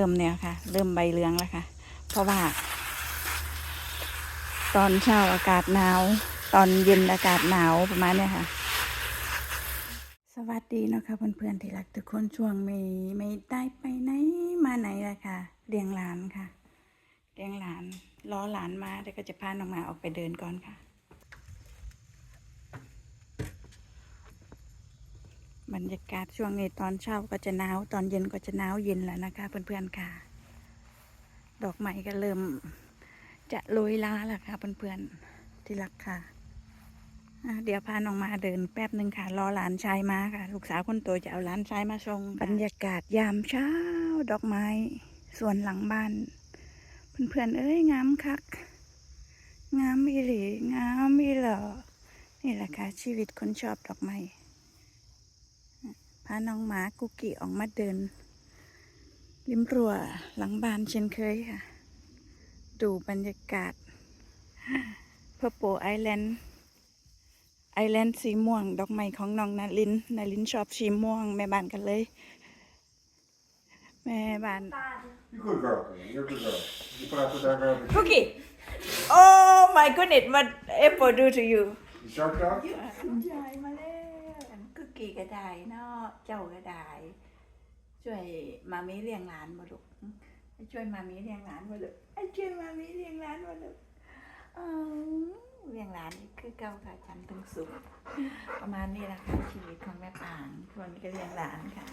ริ่มเนี่ยค่ะ เริ่มใบเหลืองแล้วค่ะ เพราะว่า ตอนเช้าอากาศหนาว ตอนเย็นอากาศหนาวประมาณเนี้ยค่ะ สวัสดีนะคะเพื่อนๆที่รักทุกคนช่วงไม่ไม่ได้ไปไหนมาไหนเลยค่ะเลี้ยงหลานค่ะเลี้ยงหลานรอหลานมาเดี๋ยวก็จะพาน้องมาออกไปเดินก่อนค่ะ บรรยากาศช่วงนี้ตอนเช้าก็จะหนาว ตอนเย็นก็จะหนาวเย็นแล้วนะคะเพื่อนๆค่ะ ดอกไม้ก็เริ่ม จะโรยล้าแล้วค่ะเพื่อนๆที่รักค่ะเดี๋ยวพาน้องมาเดินแป๊บหนึ่งค่ะ รอหลานชายมาค่ะ ลูกสาวคนโตจะเอาหลานชายมาส่งบรรยากาศยามเช้า ดอกไม้สวนหลังบ้าน เพื่อนๆเอ้ยงามคัก งามอีหลีงามอีหล่อนี่แหละค่ะชีวิตคนชอบดอกไม้าน้องหมากุกกี้ออกมาเดิน ริมรั้วหลังบ้านเช่นเคยค่ะ ดูบรรยากาศเพอร์โปไอแลนด์ไอแลนด์สีม่วง ดอกไม้ของน้องนาลินนาลินชอบสีม่วง แม่บ้านกันเลย แม่บ้าน You good girl. You're a good girl. You put out that garbage. กุกกี้ Oh my goodness what Apple do to you You sharp dog? ยายมาแล้ว กุกกี้ก็ได้เนาะเจ้าก็ได้ช่วยมามีเลี้ยงหลานบ่ลูกช่วยมามีเลี้ยงหลานบ่ลูกช่วยมามีเลี้ยงหลานบ่ลูกอ๋อเลี้ยงหลานคือเก่าค่ะฉันถึงสุขประมาณนี้แหละคะชีวิตของแม่ปางคนนี้ก็เลี้ยงหลานค่ะ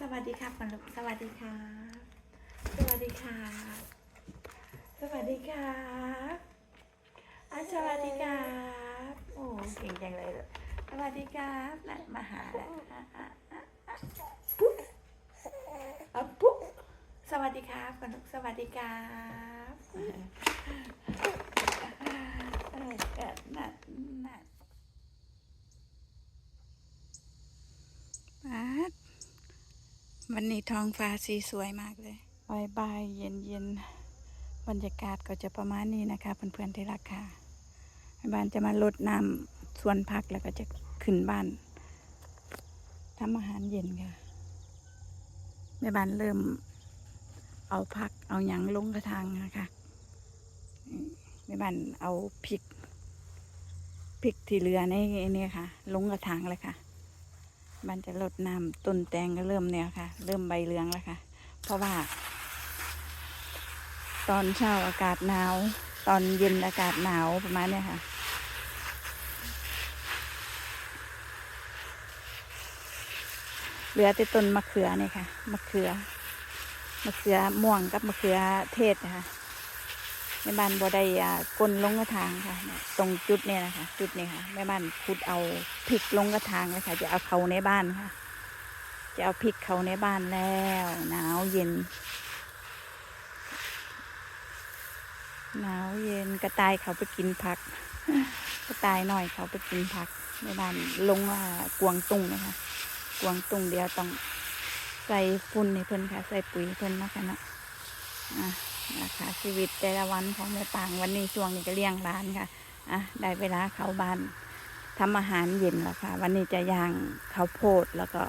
สวัสดีครับคุณลูกสวัสดีครับสวัสดีครับสวัสดีครับอ่าสวัสดีครับโอ้เก่งจังเลยลูก สวัสดีครับนั่นมาหาแล้วปุ๊บอะปุ๊บสวัสดีครับคุณลูกสวัสดีครับนั่นนั่นป๊าดวันนี้ท้องฟ้าสีสวยมากเลยบายบายเย็นเย็นบรรยากาศก็จะประมาณนี้นะคะเพื่อนๆที่รักค่ะแม่บ้านจะมาลดน้ำ สวนพักแล้วก็จะขึ้นบ้านทำอาหารเย็นค่ะแม่บ้านเริ่ม เอาผักเอาหยังลงกระถางนะคะแม่บ้านเอาพริกพริกที่เหลือในนี่ค่ะ ลงกระถางเลยค่ะบ้านจะลดน้ำต้นแตงก็เริ่มเนี่ยค่ะ เริ่มใบเหลืองแล้วค่ะ เพราะว่า ตอนเช้าอากาศหนาว ตอนเย็นอากาศหนาวประมาณเนี้ยค่ะ เหลือแต่ต้นมะเขือเนี่ยค่ะ มะเขือ มะเขือม่วงกับมะเขือเทศนะคะในบ้านบ่ได้กลนลงกระถางค่ะ ตรงจุดเนี่ยนะคะ จุดนี้ค่ะ แม่บ้านขุดเอาพริกลงกระถางเลยค่ะจะเอาเขาในบ้านค่ะ จะเอาพริกเขาในบ้านแล้ว หนาวเย็น หนาวเย็นกระต่ายเขาไปกินผัก กระต่ายหน่อยเขาไปกินผักในบ้านลงว่ากวางตุ้งนะคะ กวางตุ้งเดียวต้องใส่ฝุ่นในเพิ่นค่ะ ใส่ปุ๋ยเพิ่นเนาะค่ะเนาะอะนะคะชีวิตแต่ละวันของแม่ปางวันนี้ช่วงนี้ก็เลี้ยงร้านค่ะอะได้เวลาเข้าบ้านทำอาหารเย็นแล้วค่ะ วันนี้จะย่างข้าวโพดแล้วก็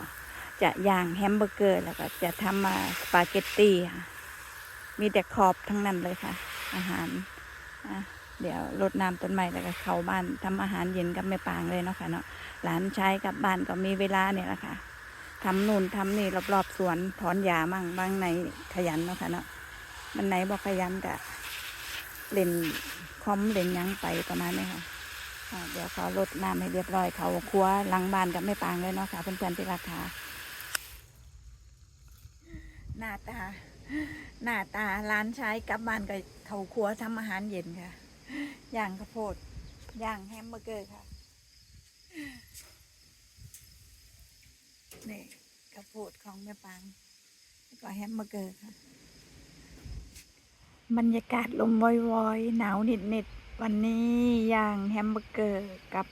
จะย่างแฮมเบอร์เกอร์แล้วก็จะทำมาสปาเกตตี้ค่ะ มีแต่ขอบทั้งนั้นเลยค่ะ อาหารอะ เดี๋ยวรดน้ำต้นไม้แล้วก็เข้าบ้านทำอาหารเย็นกับแม่ปางเลยเนาะค่ะเนาะหลานชายกลับบ้านก็มีเวลาเนี่ยแหละค่ะทำนู่นทำนี่รอบๆสวนถอนหญ้ามั่งบางไหนขยันเนาะค่ะเนาะมันไหนบอกขยันกะเล่นคอมเล่นยังไปประมาณนี้ค่ะเดี๋ยวเขาลดน้ำให้เรียบร้อยเขาครัวหลังบ้านกับแม่ปางเลยเนาะค่ะเพื่อนๆที่รักค่ะหน้าตา หน้าตาร้านใชายกลับบ้านก็เขาครัวทำอาหารเย็นค่ะ ย่างข้าวโพดย่างแฮมเบอร์เกอร์ค่ะนี่ข้าวโพดของแม่ปางแล้วก็แฮมเบอร์เกอร์ค่ะบรรยากาศลมวอยๆ หนาวนิดๆ วันนี้ย่างแฮมเบอร์เกอร์กับ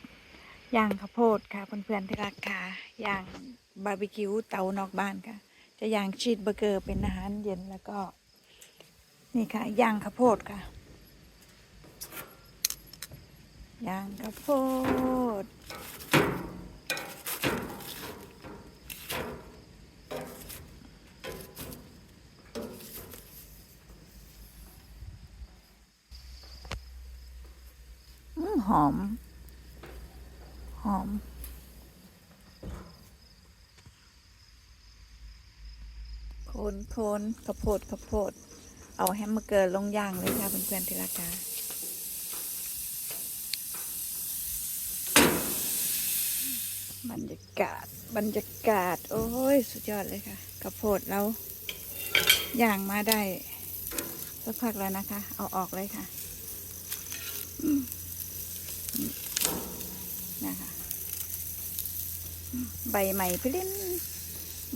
ย่างข้าวโพดค่ะเพื่อนๆที่รักค่ะย่างบาร์บีคิวเตานอกบ้านค่ะ จะย่างชีสเบอร์เกอร์เป็นอาหารเย็นแล้วก็ นี่ค่ะย่างข้าวโพดค่ะ ยางกระโพดหอม หอม โคนโคนข้าวโพดข้าวโพด เอาแฮมเบอร์เกอร์ลงย่างเลยค่ะเพื่อนๆที่รักค่ะ บรรยากาศบรรยากาศ โอ้ย สุดยอดเลยค่ะข้าวโพดเราย่างมาได้สักพักแล้วนะคะ เอาออกเลยค่ะนะคะใบใหม่พลิ้น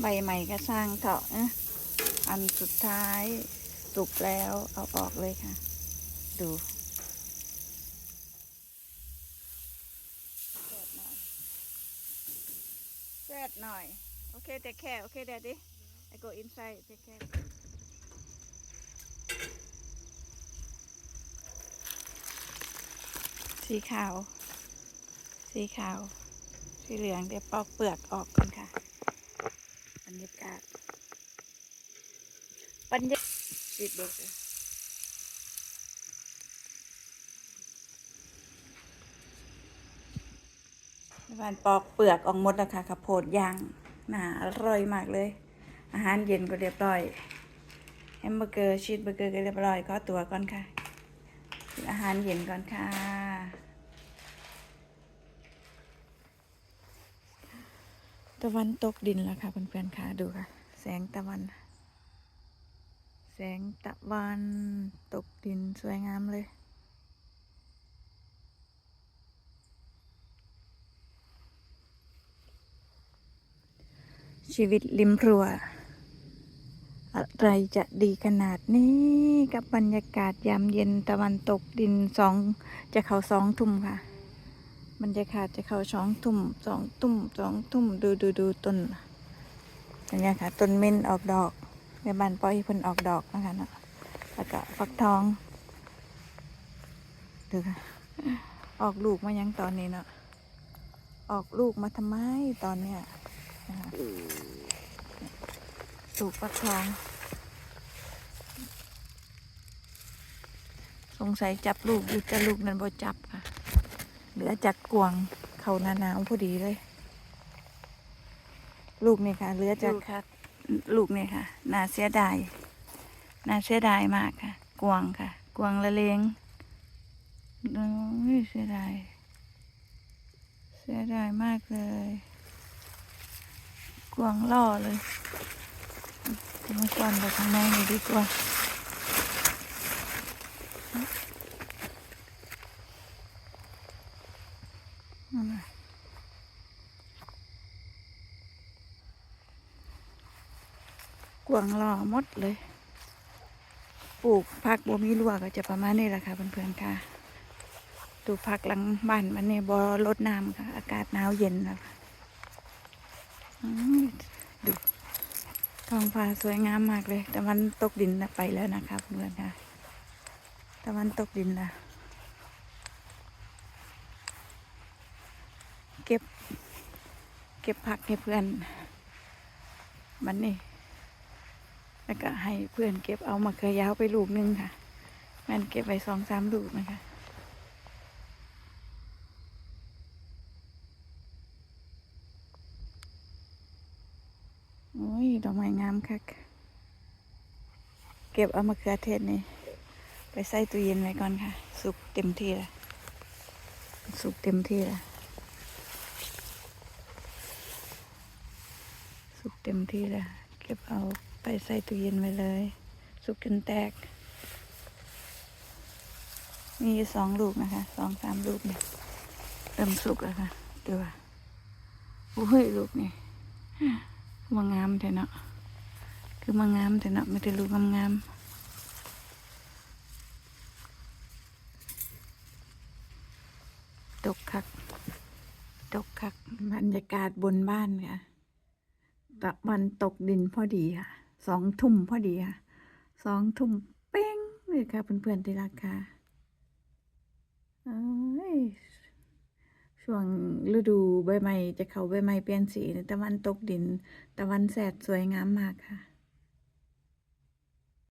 ใบใหม่ก็สร้างเถาะนะอันสุดท้ายสุกแล้วเอาออกเลยค่ะ ดูแซดห น่อย โอเค take care โอเค daddy I go inside take care สีขาว สีขาว สีเหลืองเดี๋ยวปอกเปลือกออกก่อนค่ะ บรรยากาศบรรยากาศปิดเบิกเลย บ้านปอกเปลือกออกหมดแล้วค่ะข้าวโพดย่างน่าอร่อยมากเลย อาหารเย็นก็เรียบร้อยแฮมเบอร์เกอร์ชีสเบอร์เกอร์ก็เรียบร้อยขอตัวก่อนค่ะกินอาหารเย็นก่อนค่ะ ตะวันตกดินแล้วค่ะเพื่อนๆค่ะดูค่ะ แสงตะวัน แสงตะวันตกดินสวยงามเลย ชีวิตริมรัว อะไรจะดีขนาดนี้กับบรรยากาศยามเย็นตะวันตกดินสองจะเข้าสองทุ่มค่ะ บรรยากาศจะเข้าสองทุ่มสองทุ่มสองทุ่มดูดูดูต้นอันนี้ค่ะต้นเม่นออกดอกในบ้านปล่อยพ่นออกดอกนะคะเนาะแล้วก็ฟักทองดูค่ะออกลูกมายังตอนนี้เนาะออกลูกมาทำไมตอนเนี้ย นะคะลูกฟักทอง สงสัยจับลูกอยู่แต่ลูกนั้นบ่จับค่ะ เหลือจากกวางเขาหนาหนาวพอดีเลย ลูกนี่ค่ะ เหลือจากค่ะลูกนี่ค่ะน่าเสียดายน่าเสียดายมากค่ะ กวางค่ะ กวางละเลงโอ้ยเสียดายเสียดายมากเลย กวางล่อเลยจะมาซ่อนไปข้างในนี่ดีกว่านั่นน่ะกวางล่อหมดเลย ปลูกผักบัวมีรั้วก็จะประมาณนี้แหละค่ะเพื่อนๆค่ะปลูผักหลังบ้านมันเนี่ยบอลดน้ำค่ะ อากาศหนาวเย็นแล้วค่ะ ดูท้องฟ้าสวยงามมากเลยตะวันตกดินนะไปแล้วนะคะเพื่อนๆค่ะตะวันตกดินละเก็บ เก็บผักให้เพื่อน มันนี่แล้วก็ให้เพื่อนเก็บเอามาเคยยาวไปลูกนึงค่ะม่นเก็บไปสองสามลูกนะคะ โอ้ย ดอกไม้งามคัก เก็บเอามะเขือเทศนี่ไปใส่ตู้เย็นไว้ก่อนค่ะ สุกเต็มที่ล้วสุกเต็มที่ล้วสุกเต็มที่ล้วเก็บเอาไปใส่ตู้เย็นไว้เลย สุกจนแตก มีสองลูกนะคะสองสามลูกเนี่ยเริ่มสุกแล้วค่ะดูว่าโอ้ยลูกนี่มางามแต่เนาะ คือมางามแต่เนาะไม่ได้ลูกงามๆตกคัก ตกคัก บรรยากาศบนบ้านค่ะตะวันตกดินพอดีค่ะ สองทุ่มพอดีค่ะ สองทุ่มเป้งเลยค่ะ เพื่อนๆที่รักค่ะช่วงฤดูใบไม้จะเขาใบไม้เปลี่ยนสีตะวันตกดิน ตะวันแสดสวยงามมากค่ะ